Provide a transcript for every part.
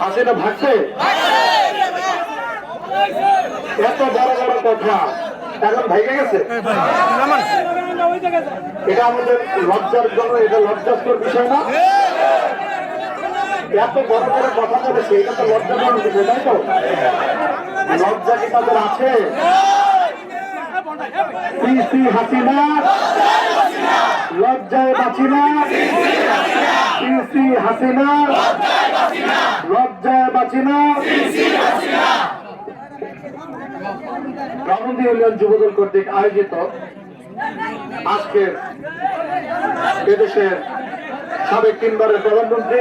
হাসিনা ভাগছে এত বড় বড় কথা। এখন ভাইগে গেছে? এটা আমাদের লজ্জার জন্য এটা লজ্জাস্কর বিষয় না? এত বড় বড় কথা বলেছে এটা তো লজ্জা করার বিষয় তাই তো? লজ্জা কি তাদের আছে? পিসি হাসিনা লজ্জায় বাঁচি না। পিসি হাসিনা লজ্জায় বাঁচি না। রামন্দি ইউনিয়ন যুবদল কর্তৃক আয়োজিত আজকে এদেশের সাবেক তিনবারের প্রধানমন্ত্রী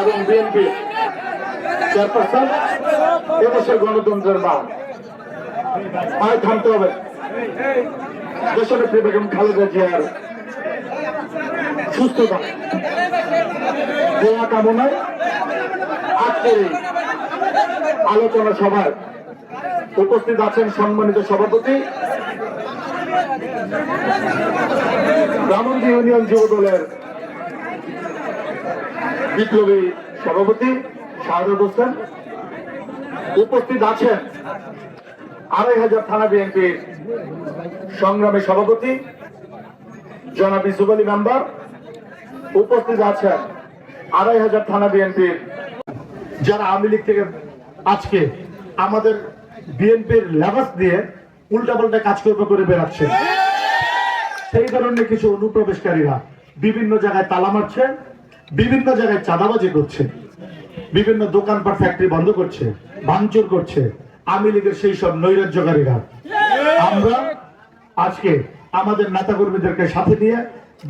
এবং বিএনপি চেয়ারপারসন, এদেশের গণতন্ত্রের মা আয় থামতে হবে। দেশনেত্রী বেগম খালেদা জিয়ার সুস্থতা। দোয়া কামনায় আজকের আলোচনা সভায় উপস্থিত আছেন সম্মানিত সভাপতি ব্রাহ্মণী ইউনিয়ন যুব দলের বিপ্লবী সভাপতি শাহরুখ হোসেন। উপস্থিত আছেন আড়াই হাজার থানা বিএনপির সংগ্রামী সভাপতি জনাব ইসুফ মেম্বার। উপস্থিত আছেন আড়াই হাজার থানা বিএনপির যারা আওয়ামী লীগ থেকে আজকে আমাদের বিএনপির লেবাস দিয়ে উল্টাপাল্টা কাজকর্ম করে বেড়াচ্ছে। সেই ধরনের কিছু অনুপ্রবেশকারীরা বিভিন্ন জায়গায় তালা মারছে, বিভিন্ন জায়গায় চাঁদাবাজি করছে, বিভিন্ন দোকানপাট, ফ্যাক্টরি বন্ধ করছে, ভাঙচুর করছে আওয়ামী লীগের সেই সব নৈরাজ্যকারীরা। আমরা আজকে আমাদের নেতা কর্মীদেরকে সাথে নিয়ে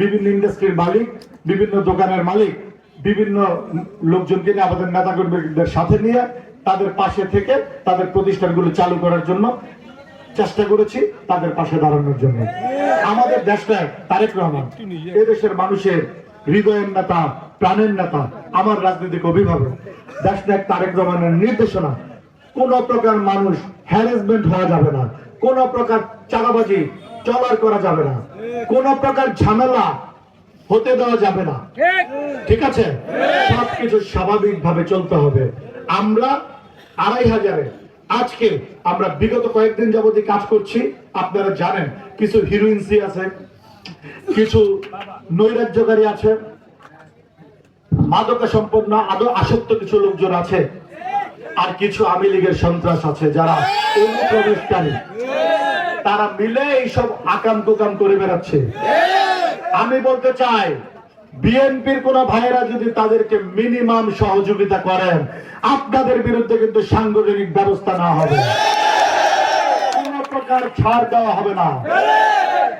বিভিন্ন ইন্ডাস্ট্রির মালিক, বিভিন্ন দোকানের মালিক বিভিন্ন লোকজনকে নিয়ে আমাদের নেতা কর্মীদের সাথে নিয়ে তাদের পাশে থেকে তাদের প্রতিষ্ঠানগুলো চালু করার জন্য চেষ্টা করেছি তাদের পাশে দাঁড়ানোর জন্য। আমাদের দেশটা তারেক রহমান, এদেশের মানুষের হৃদয়ের নেতা, প্রাণের নেতা, আমার রাজনৈতিক অভিভাবক। দেশনায়ক তারেক রহমানের নির্দেশনা, কোন প্রকার মানুষ হ্যারাসমেন্ট হওয়া যাবে না, কোন প্রকার চাঁদাবাজি চলার করা যাবে না, কোন প্রকার ঝামেলা হতে দেওয়া যাবে না। ঠিক। আছে? সবকিছু স্বাভাবিক ভাবে চলতে হবে। আমরা আড়াই হাজারে। আজকে আমরা বিগত কয়েকদিন যাবতীয় কাজ করছি। আপনারা জানেন কিছু হিরোইনসি আছে কিছু নৈরাজ্যকারী আছে মাদকা সম্পন্ন আদৌ আসক্ত কিছু লোকজন আছে আর কিছু আওয়ামী লীগের সন্ত্রাস আছে যারা অনুপ্রবেশকারী। তারা মিলে এইসব আকাম কুকাম করে বেড়াচ্ছে। আমি বলতে চাই, বিএনপির কোন ভাইয়েরা যদি তাদেরকে মিনিমাম সহযোগিতা করেন, আপনাদের বিরুদ্ধে কিন্তু সাংগঠনিক ব্যবস্থা না হবে কোন প্রকার ছাড় দেওয়া হবে না।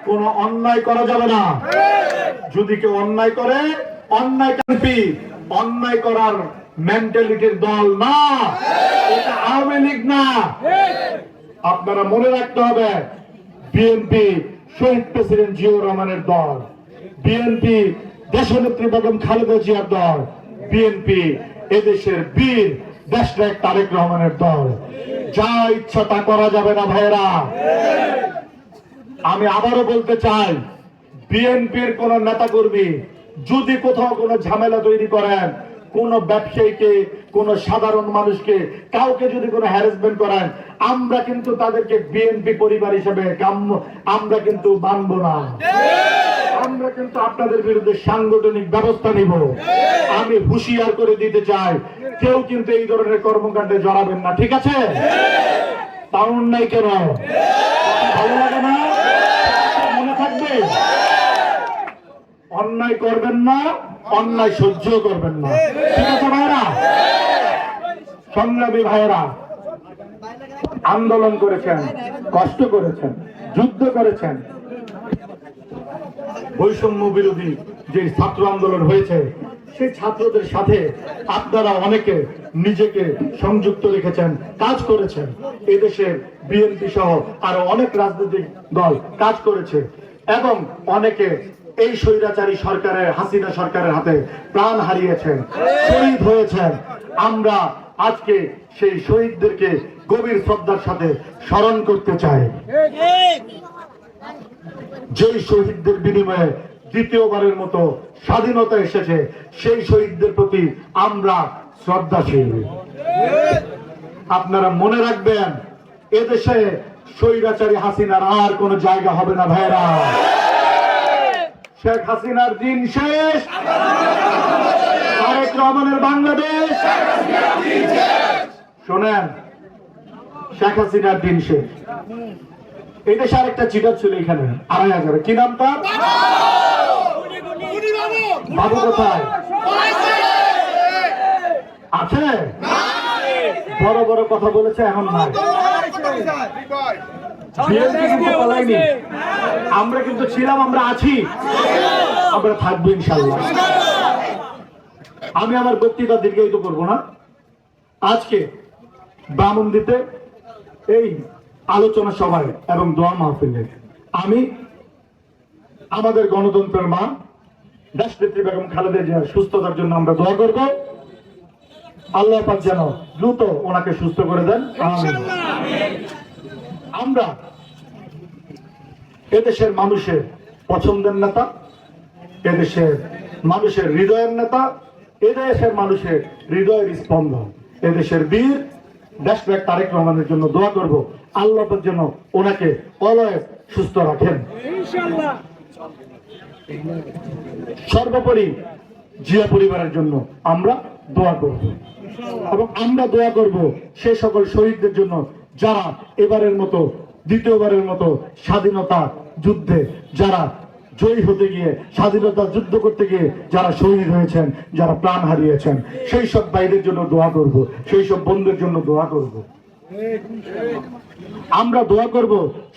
কোন অন্যায় করা যাবে না। যদি কেউ অন্যায় করে, অন্যায় অন্যায় করার মেন্টালিটির দল না। এটা আওয়ামী লীগ না। আপনারা মনে রাখতে হবে, বিএনপি শহীদ প্রেসিডেন্ট জিয়াউর রহমানের দল। বিএনপি দেশনেত্রী বেগম খালেদা জিয়ার দল। বিএনপি এদেশের বীর দেশনায়ক তারেক রহমানের দল। যা ইচ্ছা তা করা যাবে না, ভাইয়েরা। আমি আবারও বলতে চাই বিএনপির কোন নেতাকর্মী যদি কোথাও কোনো ঝামেলা তৈরি করেন, কোন ব্যবসায়ীকে কোন সাধারণ মানুষকে কাউকে যদি কোনো হ্যারাসমেন্ট করেন আমরা কিন্তু তাদেরকে বিএনপি পরিবার হিসেবে কাম্য, আমরা কিন্তু মানব না। আমরা কিন্তু আপনাদের বিরুদ্ধে সাংগঠনিক ব্যবস্থা নিব। আমি হুঁশিয়ার করে দিতে চাই, কেউ কিন্তু এই ধরনের কর্মকাণ্ডে জড়াবেন না, ঠিক আছে? তাও নাই কেন? ভালো লাগে না? মনে থাকবে? অন্যায় করবেন না, অন্যায় সহ্য করবেন না। ঠিক আছে সংগ্রামী ভাইরা আন্দোলন করেছেন, কষ্ট করেছেন, যুদ্ধ করেছেন। বৈষম্য বিরোধী যে ছাত্র আন্দোলন হয়েছে সেই ছাত্রদের সাথে আপনারা অনেকে নিজেকে সংযুক্ত রেখেছেন, কাজ করেছেন। এদেশের বিএনপি সহ আরও অনেক রাজনৈতিক দল কাজ করেছে এবং অনেকে এই স্বৈরাচারী সরকারের, হাসিনা সরকারের হাতে প্রাণ হারিয়েছেন, শহীদ হয়েছেন। আমরা আজকে সেই শহীদদেরকে গভীর শ্রদ্ধার সাথে স্মরণ করতে চাই। যেই শহীদদের বিনিময়ে দ্বিতীয়বারের মতো স্বাধীনতা এসেছে, সেই শহীদদের প্রতি আমরা শ্রদ্ধাশীল। আপনারা মনে রাখবেন, এদেশে স্বৈরাচারী হাসিনার আর কোনো জায়গা হবে না ভাইরা। শেখ হাসিনার দিন শেষ। তারেক রহমানের বাংলাদেশ। শোনেন, শেখ হাসিনার দিন শেষ। এই দেশে আরেকটা চিটার ছিল এখানে, আড়াই হাজার। কি নাম তার? বাবু কোথায়? আছে? বড় বড় কথা বলেছে, এখন নাই। আমরা কিন্তু ছিলাম, আমরা আছি। আমরা থাকব ইনশাল্লাহ। আমি আমার বক্তৃতা দীর্ঘায়িত করব না। আজকে ব্রাহ্মণ দিতে এই আলোচনা সভায় এবং দোয়া মাহফিলে আমি আমাদের গণতন্ত্রের মা, দেশনেত্রী বেগম খালেদা জিয়ার সুস্থতার জন্য আমরা দোয়া করব। আল্লাহ পাক যেন দ্রুত ওনাকে সুস্থ করে দেন। আমরা এদেশের মানুষের পছন্দের নেতা, এদেশের মানুষের হৃদয়ের নেতা এদেশের মানুষের হৃদয়ের স্পন্দন এদেশের বীর দেশব্যাগ তারেক রহমানের জন্য দোয়া করব। আল্লাহ পাক যেন ওনাকে অলয় সুস্থ রাখেন। সর্বোপরি জিয়া পরিবারের জন্য আমরা দোয়া করব। এবং আমরা দোয়া করব সে সকল শহীদদের জন্য যারা এবারের মতো দ্বিতীয়বারের মতো স্বাধীনতা যুদ্ধে যারা জয়ী হতে গিয়ে, স্বাধীনতা যুদ্ধ করতে গিয়ে যারা শহীদ হয়েছেন, যারা প্রাণ হারিয়েছেন, সেই সব বাইরের জন্য দোয়া করব, সেই সব বন্ধুদের জন্য দোয়া করব। আমরা দোয়া করব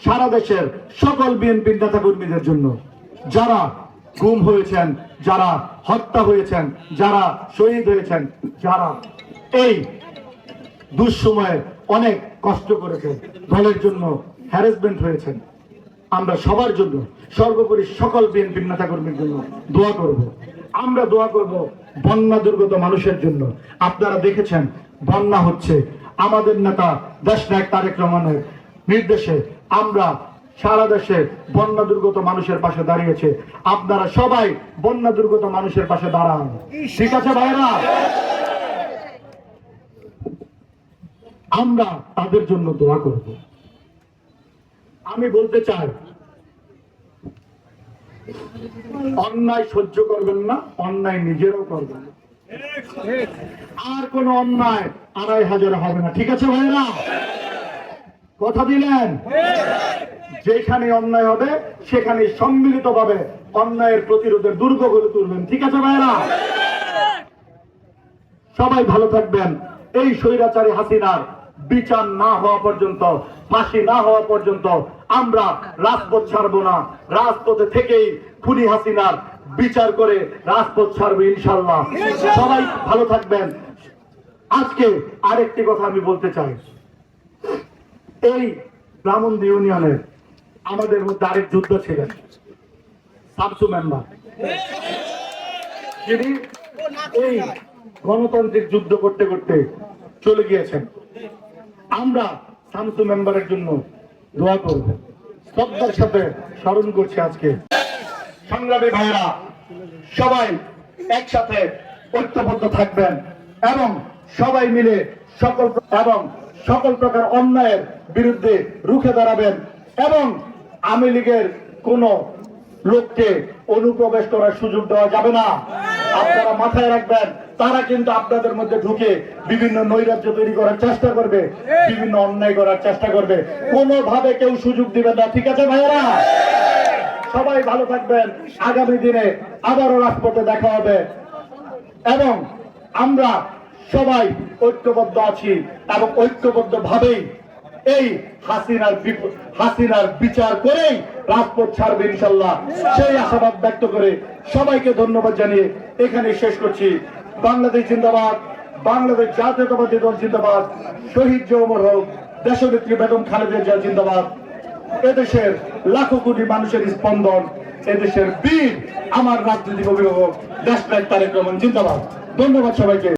সারা দেশের সকল বিএনপি নেতা কর্মীদের জন্য। যারা গুম হয়েছেন, যারা হত্যা হয়েছেন, যারা শহীদ হয়েছেন, যারা এই দুঃসময়ে অনেক কষ্ট করেছেন, দলের জন্য হ্যারাসমেন্ট হয়েছেন। আমরা সবার জন্য, সর্বোপরি সকল বিএনপি নেতা কর্মীর জন্য দোয়া করব। আমরা দোয়া করব বন্যা দুর্গত মানুষের জন্য। আপনারা দেখেছেন, বন্যা হচ্ছে আমাদের নেতা দেশ নায়ক তারেক রহমানের নির্দেশে আমরা সারা দেশে বন্যা দুর্গত মানুষের পাশে দাঁড়িয়েছে। আপনারা সবাই বন্যা দুর্গত মানুষের পাশে দাঁড়ান। ঠিক আছে ভাইরা? আমরা তাদের জন্য দোয়া করব। আমি বলতে চাই, অন্যায় সহ্য করবেন না, অন্যায় নিজেরও করবেন। আর কোন অন্যায় আড়াই হাজার হবে না। ঠিক আছে ভাইরা কথা দিলেন? যেখানে অন্যায় হবে, সেখানে সম্মিলিত ভাবে অন্যায়ের প্রতিরোধের দুর্গ গড়ে তুলবেন। ঠিক আছে ভাইরা সবাই ভালো থাকবেন। এই স্বৈরাচারী হাসিনার বিচার না হওয়া পর্যন্ত, ফাঁসি না হওয়া পর্যন্ত আমরা রাজপথ ছাড়বো না। রাজপথে থেকেই খুনি হাসিনার বিচার করে রাজপথ ছাড়বো ইনশাল্লাহ সবাই ভালো থাকবেন। আজকে আরেকটি কথা আমি বলতে চাই। এই ব্রাহ্মণ ইউনিয়নের আমাদের মধ্যে আরেক যুদ্ধ ছিলেন। সাবসু মেম্বার। যিনি এই গণতান্ত্রিক যুদ্ধ করতে করতে চলে গিয়েছেন। আমরা সামসু মেম্বারের জন্য দোয়া করব শ্রদ্ধার সাথে স্মরণ করছি আজকে। সংগ্রামী ভাইরা সবাই একসাথে ঐক্যবদ্ধ থাকবেন এবং সবাই মিলে সকল এবং সকল প্রকার অন্যায়ের বিরুদ্ধে রুখে দাঁড়াবেন এবং আওয়ামী লীগের কোন লোককে অনুপ্রবেশ করার সুযোগ দেওয়া যাবে না। আপনারা মাথায় রাখবেন তারা কিন্তু আপনাদের মধ্যে ঢুকে বিভিন্ন নৈরাজ্য তৈরি করার চেষ্টা করবে, বিভিন্ন অন্যায় করার চেষ্টা করবে। কোনোভাবে কেউ সুযোগ দিবে না, ঠিক আছে ভাইয়েরা? সবাই ভালো থাকবেন। আগামী দিনে আবারও রাজপথে দেখা হবে। এবং আমরা সবাই ঐক্যবদ্ধ আছি এবং ঐক্যবদ্ধ ভাবেই এই হাসিনার হাসিনার বিচার করেই রাজপথ ছাড়বে ইনশাল্লাহ। সেই আশাবাদ ব্যক্ত করে সবাইকে ধন্যবাদ জানিয়ে এখানে শেষ করছি। বাংলাদেশ জিন্দাবাদ, বাংলাদেশ জাতীয়তাবাদী দল জিন্দাবাদ, শহীদ জৌমর হোক, দেশনেত্রী বেগম খালেদা জিয়া জিন্দাবাদ। এদেশের লাখো কোটি মানুষের স্পন্দন, এদেশের বীর, আমার রাজনৈতিক অভিভাবক দেশ তারেক রহমান জিন্দাবাদ। ধন্যবাদ সবাইকে।